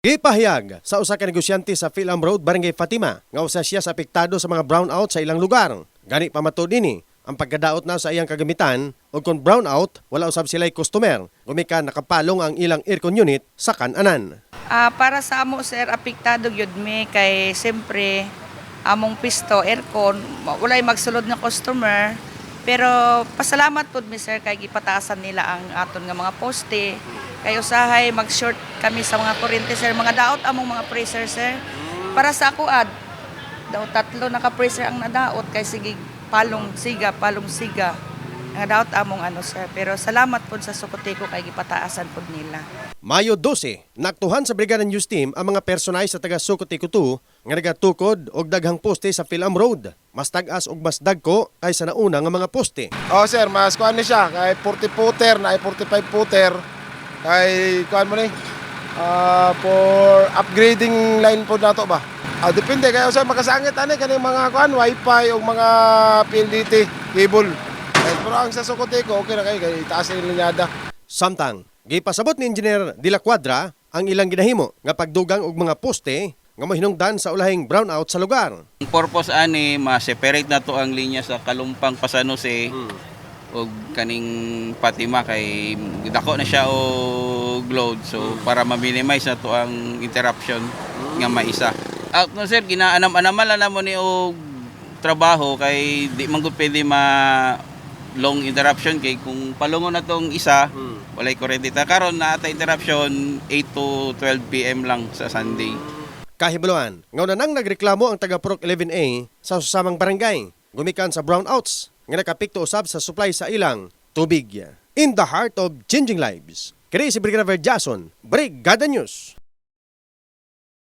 Gipahayag sa usa ka negosyante sa Philam Road, Barangay Fatima, nga usa siya sa apektado sa mga brownout sa ilang lugar. Gani pa matud ini ang pagkadaot na sa iyang kagamitan o kung brownout, wala usab sila'y customer. Gumika nakapalong ang ilang aircon unit sa kananan. Ah, para sa amo sir apektado gyud mi kay siyempre among pisto aircon walay magsulod nga customer pero pasalamat pud mi sir kay gipataasan nila ang aton nga mga poste kay usahay mag-short kami sa mga kuryente sir. Mga daot among mga freezer sir. Para sa ako ad daw tatlo naka freezer ang nadaot. Kay sige palong siga palong siga. Nga daot among ano sir. Pero salamat pud sa sukotiko kay gipataasan pud nila. Mayo 12, naktuhan sa Brigada News Team ang mga personay sa taga Sukotikutu nga nagatukod og daghang poste sa Philam Road. Mas tagas og mas dagko kaysa nauna nga mga poste. Oh sir, mas kuan ni siya kay 40 footer na ay 45 footer kay kuan mo ni ah, for upgrading line po nato ba. Ah, depende kay usa makasangit ani kani mga kuan wifi o mga PLDT cable. Eh, pero ang sa Sokote ko okay na kay kay taas ni linyada. Samtang, gipasabot ni Engineer De La Cuadra ang ilang ginahimo nga pagdugang og mga poste nga mahinungdan sa ulahing brownout sa lugar. Ang purpose ani ma-separate na to ang linya sa Kalumpang Pasanose og kaning Fatima kay dako na siya og load so para ma-minimize na to ang interruption nga maisa. At no sir ginaanam-anaman lang namo ni og trabaho kay di man gud pwede ma long interruption kay kung palungon na tong isa walay kuryente ta. Karon na ata interruption 8 to 12 PM lang sa Sunday. Kahibuluan, nga nang nagreklamo ang taga Proc 11A sa susamang barangay, gumikan sa brownouts nga nakapikto usab sa supply sa ilang tubig. In the heart of changing lives, kini si Brigadier Jason, Brigada News.